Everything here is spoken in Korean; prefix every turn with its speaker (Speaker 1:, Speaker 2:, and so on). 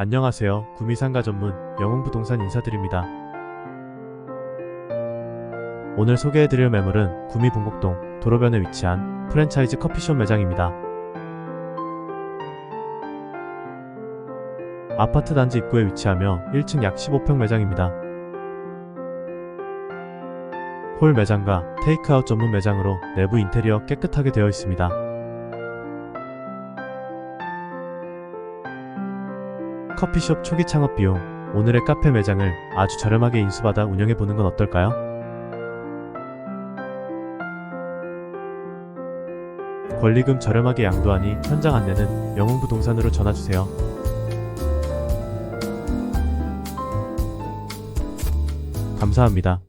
Speaker 1: 안녕하세요. 구미상가 전문 영웅부동산 인사드립니다. 오늘 소개해드릴 매물은 구미 bun곡동 도로변에 위치한 프랜차이즈 커피숍 매장입니다. 아파트 단지 입구에 위치하며 1층 약 15평 매장입니다. 홀 매장과 테이크아웃 전문 매장으로 내부 인테리어 깨끗하게 되어 있습니다. 커피숍 초기 창업 비용, 오늘의 카페 매장을 아주 저렴하게 인수받아 운영해 보는 건 어떨까요? 권리금 저렴하게 양도하니 현장 안내는 영웅부동산으로 전화주세요. 감사합니다.